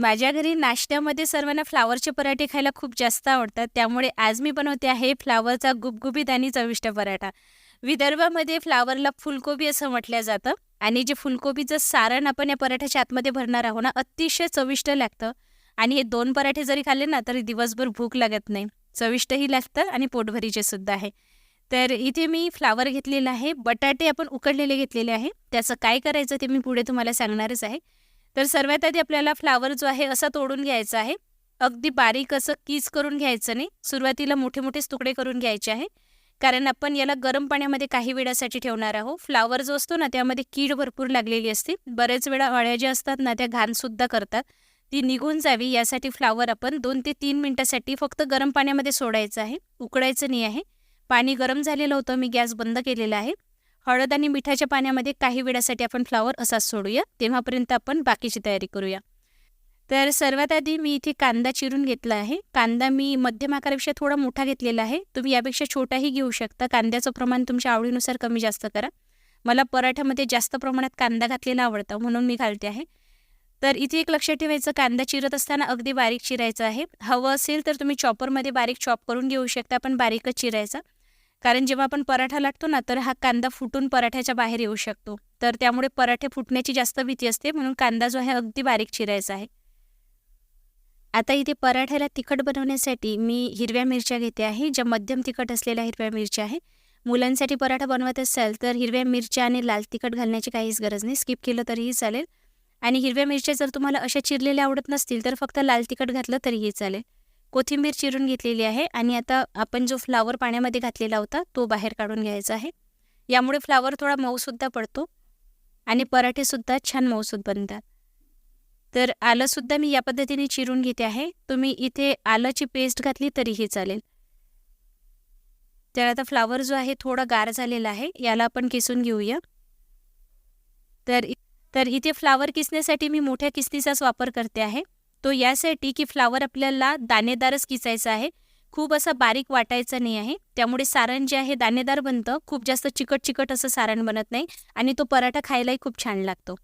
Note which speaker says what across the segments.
Speaker 1: माझ्या घरी नाश्त्यामध्ये सर्वांना फ्लावरचे पराठे खायला खूप जास्त आवडतात. त्यामुळे आज मी बनवते आहे फ्लावरचा गुबगुबीत आणि चविष्ट पराठा. विदर्भामध्ये फ्लावरला फुलकोबी असं म्हटलं जातं. आणि जे फुलकोबीचं सारण आपण या पराठ्याच्या आतमध्ये भरणार आहोत ना अतिशय चविष्ट लागतं. आणि हे दोन पराठे जरी खाल्ले ना तरी दिवसभर भूक लागत नाही. चविष्टही लागतं आणि पोटभरीचे सुद्धा आहे. तर इथे मी फ्लावर घेतलेला आहे. बटाटे आपण उकडलेले घेतलेले आहे. त्याचं काय करायचं ते मी पुढे तुम्हाला सांगणारच आहे. तर सर्वात आधी आपल्याला फ्लावर जो आहे असा तोडून घ्यायचा आहे. अगदी बारीक असं कीज करून घ्यायचं नाही. सुरुवातीला मोठे मोठेच तुकडे करून घ्यायचे आहे. कारण आपण याला गरम पाण्यामध्ये काही वेळासाठी ठेवणार आहोत. फ्लावर जो असतो ना त्यामध्ये कीड भरपूर लागलेली असते. बरेच वेळा अळ्या ज्या असतात ना त्या घाणसुद्धा करतात. ती निघून जावी यासाठी फ्लावर आपण दोन ते तीन मिनटासाठी फक्त गरम पाण्यामध्ये सोडायचं आहे. उकडायचं नाही आहे. पाणी गरम झालेलं होतं मी गॅस बंद केलेला आहे. हळद आणि मिठाच्या पाण्यामध्ये काही वेळासाठी आपण फ्लावर असाच सोडूया. तेव्हापर्यंत आपण बाकीची तयारी करूया. तर सर्वात आधी मी इथे कांदा चिरून घेतला आहे. कांदा मी मध्यम आकारापेक्षा थोडा मोठा घेतलेला आहे. तुम्ही यापेक्षा छोटाही घेऊ शकता. कांद्याचं प्रमाण तुमच्या आवडीनुसार कमी जास्त करा. मला पराठ्यामध्ये जास्त प्रमाणात कांदा घातलेला आवडतं म्हणून मी घालते आहे. तर इथे एक लक्षात ठेवायचं कांदा चिरत असताना अगदी बारीक चिरायचं आहे. हवं असेल तर तुम्ही चॉपरमध्ये बारीक चॉप करून घेऊ शकता पण बारीकच चिरायचा. कारण जेव्हा आपण पराठा लागतो ना तर हा कांदा फुटून पराठ्याच्या बाहेर येऊ शकतो. तर त्यामुळे पराठे फुटण्याची जास्त भीती असते म्हणून कांदा जो आहे अगदी बारीक चिरायचा आहे. आता इथे पराठ्याला तिखट बनवण्यासाठी मी हिरव्या मिरच्या घेते आहे ज्या मध्यम तिखट असलेल्या हिरव्या मिरच्या आहे. मुलांसाठी पराठा बनवत असाल तर हिरव्या मिरच्या आणि लाल तिखट घालण्याची काहीच गरज नाही. स्किप केलं तरीही चालेल. आणि हिरव्या मिरच्या जर तुम्हाला अशा चिरलेल्या आवडत नसतील तर फक्त लाल तिखट घातलं तरीही चालेल. कोथिंबीर चिरून घेतलेली आहे आणि आता आपण जो फ्लावर पाण्यामध्ये घातलेला होता तो बाहेर काढून घ्यायचा आहे. यामुळे फ्लावर थोडा मऊसुद्धा पडतो आणि पराठेसुद्धा छान मऊसूद बनतात. तर आलंसुद्धा मी या पद्धतीने चिरून घेते आहे. तुम्ही इथे आलंची पेस्ट घातली तरीही चालेल. तर आता फ्लावर जो आहे थोडा गार झालेला आहे. याला आपण किसून घेऊया. तर तर इथे फ्लावर किसण्यासाठी मी मोठ्या किसनीचाच वापर करते आहे. तो यासाठी की फ्लावर आपल्याला दाणेदारच किसायचा आहे. खूप असं बारीक वाटायचं नाही आहे. त्यामुळे सारण जे आहे दाणेदार बनतं. खूप जास्त चिकट चिकट असं सारण बनत नाही आणि तो पराठा खायलाही खूप छान लागतो.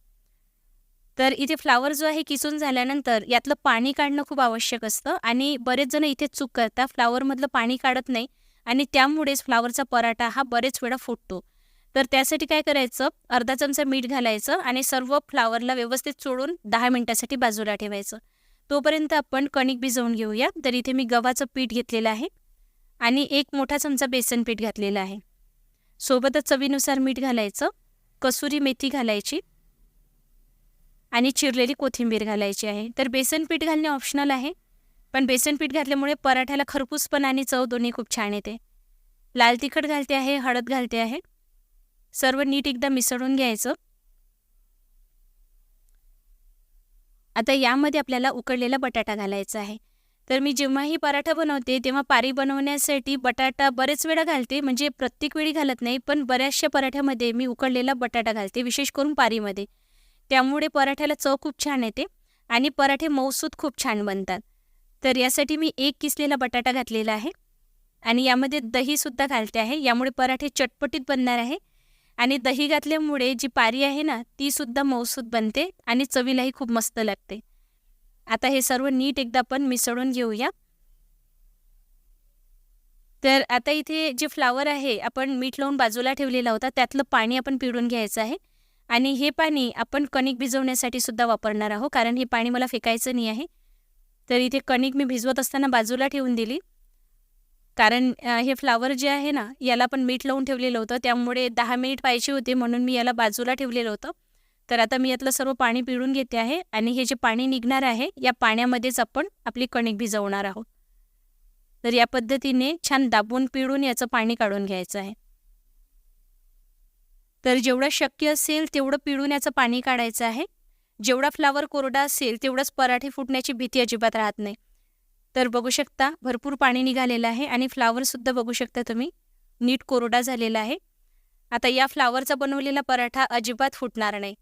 Speaker 1: तर इथे फ्लावर जो आहे किसून झाल्यानंतर यातलं पाणी काढणं खूप आवश्यक असतं आणि बरेच जण इथे चूक करतात. फ्लावरमधलं पाणी काढत नाही आणि त्यामुळेच फ्लावरचा पराठा हा बरेच वेळा फुटतो. तर त्यासाठी काय करायचं? अर्धा चमचा मीठ घालायचं आणि सर्व फ्लावरला व्यवस्थित चोळून दहा मिनिटासाठी बाजूला ठेवायचं. तोपर्यंत आपण कणिक भिजवून घेऊया. तर इथे मी गव्हाचं पीठ घेतलेलं आहे आणि एक मोठा चमचा बेसन पीठ घातलेलं आहे. सोबतच चवीनुसार मीठ घालायचं कसुरी मेथी घालायची आणि चिरलेली कोथिंबीर घालायची आहे. तर बेसन पीठ घालणे ऑप्शनल आहे पण बेसन पीठ घातल्यामुळे पराठ्याला खरपूसपण आणि चव दोन्ही खूप छान येते. लाल तिखट घालते आहे हळद घालते आहे. सर्व नीट एकदा मिसळून घ्यायचं. आता यामध्ये आपल्याला उकडलेला बटाटा घालायचा आहे. तर मी जेव्हाही पराठा बनवते तेव्हा पारी बनवण्यासाठी बटाटा बरेच वेळा घालते. म्हणजे प्रत्येक वेळी घालत नाही पण बऱ्याचशा पराठ्यामध्ये मी उकडलेला बटाटा घालते विशेष करून पारीमध्ये. त्यामुळे पराठ्याला चव खूप छान येते आणि पराठे मौसूद खूप छान बनतात. तर यासाठी मी एक किसलेला बटाटा घातलेला आहे आणि यामध्ये दहीसुद्धा घालते आहे. यामुळे पराठे चटपटीत बनणार आहे. आणि दही घातल्यामुळे जी पारी आहे ना ती सुद्धा मौसूद बनते आणि चवीलाही खूप मस्त लागते. आता हे सर्व नीट एकदा आपण मिसळून घेऊया. तर आता इथे जे फ्लावर आहे आपण मीठ लावून बाजूला ठेवलेला होता त्यातलं पाणी आपण पिळून घ्यायचं आहे. आणि हे पाणी आपण कणिक भिजवण्यासाठी सुद्धा वापरणार आहोत कारण हे पाणी मला फेकायचं नाही आहे. तर इथे कणिक मी भिजवत असताना बाजूला ठेवून दिली. कारण हे फ्लावर जे आहे ना याला पण मीठ लावून ठेवलेलं होतं. त्यामुळे दहा मिनिट पाहिजे होते म्हणून मी याला बाजूला ठेवलेलं होतं. तर आता मी यातलं सर्व पाणी पिळून घेते आहे आणि हे जे पाणी निघणार आहे या पाण्यामध्येच आपण आपली कणिक भिजवणार आहोत. तर या पद्धतीने छान दाबून पिळून याचं पाणी काढून घ्यायचं आहे. तर जेवढं शक्य असेल तेवढं पिळून याचं पाणी काढायचं आहे. जेवढा फ्लावर कोरडा असेल तेवढंच पराठे फुटण्याची भीती अजिबात राहत नाही. तर बघू शकता भरपूर पाणी निघालेलं आहे आणि फ्लावरसुद्धा बघू शकता तुम्ही. नीट कोरडा झालेला आहे. आता या फ्लावरचा बनवलेला पराठा अजिबात फुटणार नाही.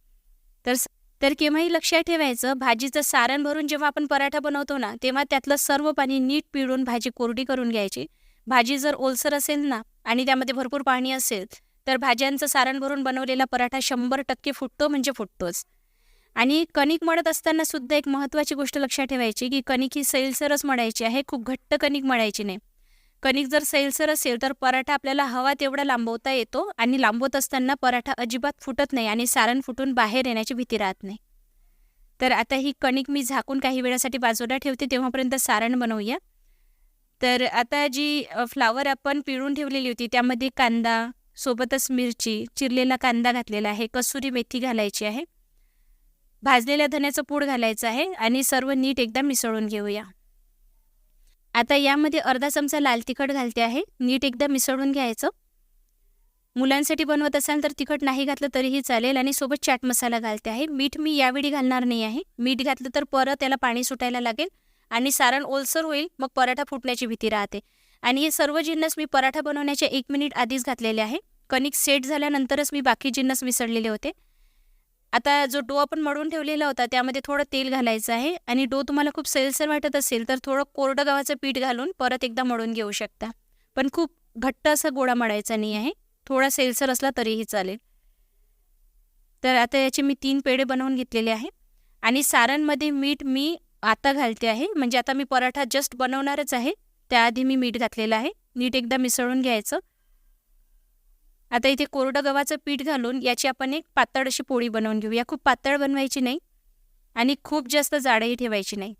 Speaker 1: तर तर केव्हाही लक्षात ठेवायचं भाजीचं सारण भरून जेव्हा आपण पराठा बनवतो ना तेव्हा त्यातलं सर्व पाणी नीट पिळून भाजी कोरडी करून घ्यायची. भाजी जर ओलसर असेल ना आणि त्यामध्ये भरपूर पाणी असेल तर भाज्यांचं सारण भरून बनवलेला पराठा शंभर टक्के फुटतो म्हणजे फुटतोच. आणि कणिक मळत असताना सुद्धा एक महत्त्वाची गोष्ट लक्षात ठेवायची की कणिक ही सैलसरच मळायची आहे खूप घट्ट कणिक मळायची नाही. कणिक जर सैलसर असेल तर पराठा आपल्याला हवा तेवढा लांबवता येतो आणि लांबवत असताना पराठा अजिबात फुटत नाही आणि सारण फुटून बाहेर येण्याची भीती राहत नाही. तर आता ही कणिक मी झाकून काही वेळासाठी बाजूला ठेवते तेव्हापर्यंत सारण बनवूया. तर आता जी फ्लावर आपण पिळून ठेवलेली होती त्यामध्ये कांदा सोबतच मिरची चिरलेला कांदा घातलेला आहे कसुरी मेथी घालायची आहे. भाजलेल्या धन्याचं पूड घालायचं आहे आणि सर्व नीट एकदा मिसळून घेऊया. आता यामध्ये अर्धा चमचा लाल तिखट घालते आहे. नीट एकदा मिसळून घ्यायचं. मुलांसाठी बनवत असाल तर तिखट नाही घातलं तरीही चालेल आणि सोबत चाट मसाला घालते आहे. मीठ मी यावेळी घालणार नाही आहे. मीठ घातलं तर परत त्याला पाणी सुटायला लागेल आणि सारण ओलसर होईल मग पराठा फुटण्याची भीती राहते. आणि हे सर्व जिन्नस मी पराठा बनवण्याच्या एक मिनिट आधीच घातलेले आहे. कणिक सेट झाल्यानंतरच मी बाकी जिन्नस मिसळलेले होते. आता जो डो आपण मळून ठेवलेला होता त्यामध्ये थोडं तेल घालायचं आहे आणि डो तुम्हाला खूप सैलसर वाटत असेल तर थोडं कोरडं गव्हाचं पीठ घालून परत एकदा मळून घेऊ शकता. पण खूप घट्ट असा गोळा मळायचा नाही आहे. थोडा सैलसर असला तरीही चालेल. तर आता याचे मी तीन पेढे बनवून घेतलेले आहे. आणि सारणमध्ये मीठ मी आता घालते आहे. म्हणजे आता मी पराठा जस्ट बनवणारच आहे. त्याआधी मी मीठ घातलेलं आहे. नीट एकदा मिसळून घ्यायचं. आता इथे कोरडं गव्हाचं पीठ घालून याची आपण एक पातळ अशी पोळी बनवून घेऊया. खूप पातळ बनवायची नाही आणि खूप जास्त जाडही ठेवायची नाही.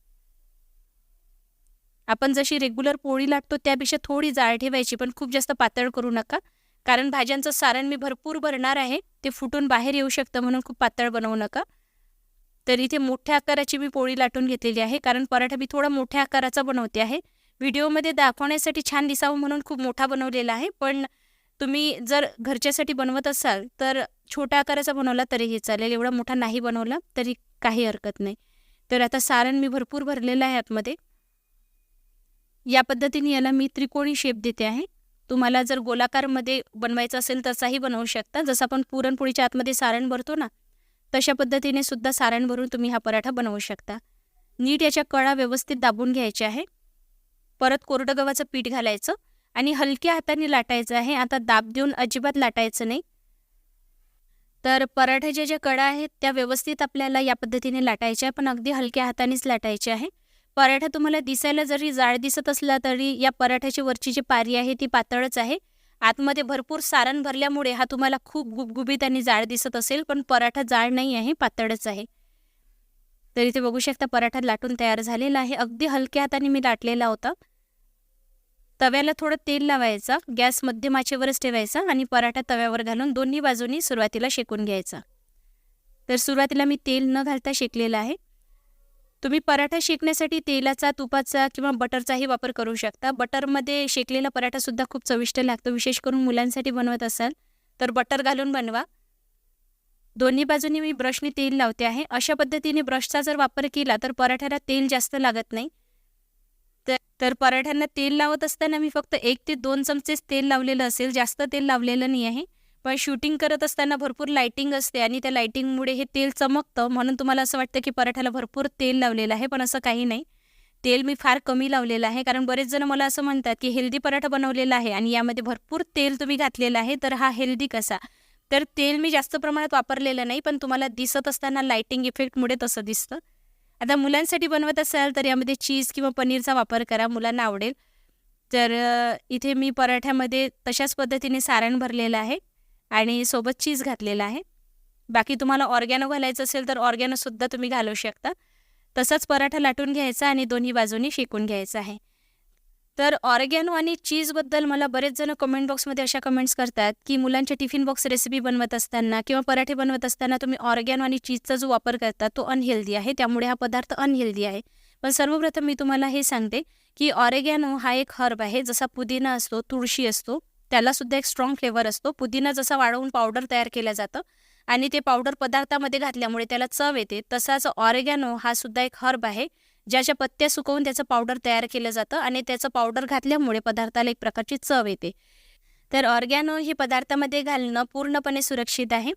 Speaker 1: आपण जशी रेग्युलर पोळी लाटतो त्यापेक्षा थोडी जाड ठेवायची पण खूप जास्त पातळ करू नका. कारण भाज्यांचं सारण मी भरपूर भरणार आहे ते फुटून बाहेर येऊ शकतं म्हणून खूप पातळ बनवू नका. तर इथे मोठ्या आकाराची मी पोळी लाटून घेतलेली आहे कारण पराठा मी थोडा मोठ्या आकाराचा बनवते आहे. व्हिडिओमध्ये दाखवण्यासाठी छान दिसावं म्हणून खूप मोठा बनवलेला आहे पण तुम्ही जर घरच्यासाठी बनवत असाल तर छोट्या आकाराचा बनवला तरीही चालेल. एवढा मोठा नाही बनवला तरी काही हरकत नाही. तर आता सारण मी भरपूर भरलेलं आहे आतमध्ये. या पद्धतीने याला मी त्रिकोणी शेप देते आहे. तुम्हाला जर गोलाकारमध्ये बनवायचं असेल तसाही बनवू शकता. जसं आपण पुरणपोळीच्या आतमध्ये सारण भरतो ना तशा पद्धतीने सुद्धा सारण भरून तुम्ही हा पराठा बनवू शकता. नीट याच्या कळा व्यवस्थित दाबून घ्यायच्या आहे. परत कोरडं गव्हाचं पीठ घालायचं. आणि हलक्या हाताने लाटायचं आहे. आता दाब देऊन अजिबात लाटायचं नाही. तर पराठ्याच्या ज्या कडा आहेत त्या व्यवस्थित आपल्याला या पद्धतीने लाटायच्या पण अगदी हलक्या हातानेच लाटायचे आहे. पराठा तुम्हाला दिसायला जरी जाड दिसत असला तरी या पराठ्याची वरची जी पारी आहे ती पातळच आहे. आतमध्ये भरपूर सारण भरल्यामुळे हा तुम्हाला खूप गुबगुबीत आणि जाड दिसत असेल. पण पराठा जाड नाही आहे पातळच आहे. तर इथे बघू शकता पराठा लाटून तयार झालेला आहे. अगदी हलक्या हाताने मी लाटलेला होता. तव्याला थोडं तेल लावायचा गॅस मध्यम आचेवरच ठेवायचा आणि पराठा तव्यावर घालून दोन्ही बाजूनी सुरुवातीला शेकून घ्यायचा. तर सुरुवातीला मी तेल न घालता शेकलेला आहे. तुम्ही पराठा शेकण्यासाठी तेलाचा तुपाचा किंवा बटरचाही वापर करू शकता. बटरमध्ये शेकलेला पराठासुद्धा खूप चविष्ट लागतो. विशेष करून मुलांसाठी बनवत असाल तर बटर घालून बनवा. दोन्ही बाजूनी मी ब्रशने तेल लावते आहे. अशा पद्धतीने ब्रशचा जर वापर केला तर पराठ्याला तेल जास्त लागत नाही. तर तर पराठ्यांना तेल लावत असताना मी फक्त एक ते दोन चमचेच तेल लावलेलं असेल. जास्त तेल लावलेलं नाही आहे. पण शूटिंग करत असताना भरपूर लाईटिंग असते आणि त्या लाईटिंगमुळे हे तेल चमकतं. म्हणून तुम्हाला असं वाटतं की पराठ्याला भरपूर तेल लावलेलं आहे पण असं काही नाही. तेल मी फार कमी लावलेलं आहे. कारण बरेच जण मला असं म्हणतात की हेल्दी पराठा बनवलेला आहे आणि यामध्ये भरपूर तेल तुम्ही घातलेलं आहे तर हा हेल्दी कसा? तर तेल मी जास्त प्रमाणात वापरलेलं नाही पण तुम्हाला दिसत असताना लाईटिंग इफेक्टमुळे तसं दिसतं. आता मुलांसाठी बनवत असाल तर यामध्ये चीज किंवा पनीरचा वापर करा मुलांना आवडेल. तर इथे मी पराठ्यामध्ये तशाच पद्धतीने सारण भरलेलं आहे आणि सोबत चीज घातलेला आहे. बाकी तुम्हाला ऑर्गॅनो घालायचं असेल तर ऑर्गॅनोसुद्धा तुम्ही घालू शकता. तसाच पराठा लाटून घ्यायचा आणि दोन्ही बाजूनी शेकून घ्यायचा आहे. तर ऑरेगॅनो आणि चीजबद्दल मला बरेच जण कमेंट बॉक्समध्ये अशा कमेंट्स करतात की मुलांच्या टिफिन बॉक्स रेसिपी बनवत असताना किंवा पराठे बनवत असताना तुम्ही ऑरेगॅनो आणि चीजचा जो वापर करता तो अनहेल्दी आहे. त्यामुळे हा पदार्थ अनहेल्दी आहे. पण सर्वप्रथम मी तुम्हाला हे सांगते की ऑरेगॅनो हा एक हर्ब आहे. जसा पुदिना असतो तुळशी असतो त्याला सुद्धा एक स्ट्रॉंग फ्लेवर असतो. पुदिना जसा वाढवून पावडर तयार केलं जातं आणि ते पावडर पदार्थामध्ये घातल्यामुळे त्याला चव येते. तसाच ऑरेगॅनो हा सुद्धा एक हर्ब आहे. ज्याच्या पत्त्या सुकवून त्याचं पावडर तयार केलं जातं आणि त्याचं पावडर घातल्यामुळे पदार्थाला एक प्रकारची चव येते. तर ऑर्गॅनो हे पदार्थामध्ये घालणं पूर्णपणे सुरक्षित आहे.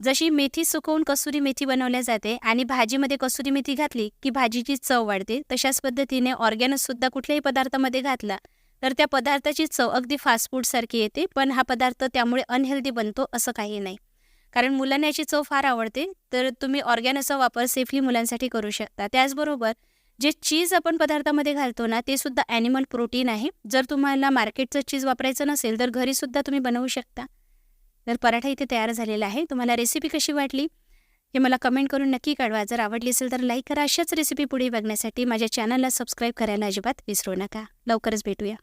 Speaker 1: जशी मेथी सुकवून कसुरी मेथी बनवल्या जाते आणि भाजीमध्ये कसुरी मेथी घातली की भाजीची चव वाढते तशाच पद्धतीने ऑर्गॅनोसुद्धा कुठल्याही पदार्थामध्ये घातला तर त्या पदार्थाची चव अगदी फास्ट फूडसारखी येते पण हा पदार्थ त्यामुळे अनहेल्दी बनतो असं काही नाही. कारण मुलांना याची चव फार आवडते तर तुम्ही ऑर्गॅनोचा वापर सेफली मुलांसाठी करू शकता. त्याचबरोबर जे चीज आपण पदार्थामध्ये घालतो ना ते सुद्धा ॲनिमल प्रोटीन आहे. जर तुम्हाला मार्केटचं चीज वापरायचं नसेल तर घरीसुद्धा तुम्ही बनवू शकता. तर पराठा इथे तयार झालेला आहे. तुम्हाला रेसिपी कशी वाटली हे मला कमेंट करून नक्की कळवा. जर आवडली असेल तर लाईक करा. अशाच रेसिपी पुढे बघण्यासाठी माझ्या चॅनलला सबस्क्राईब करायला अजिबात विसरू नका. लवकरच भेटूया.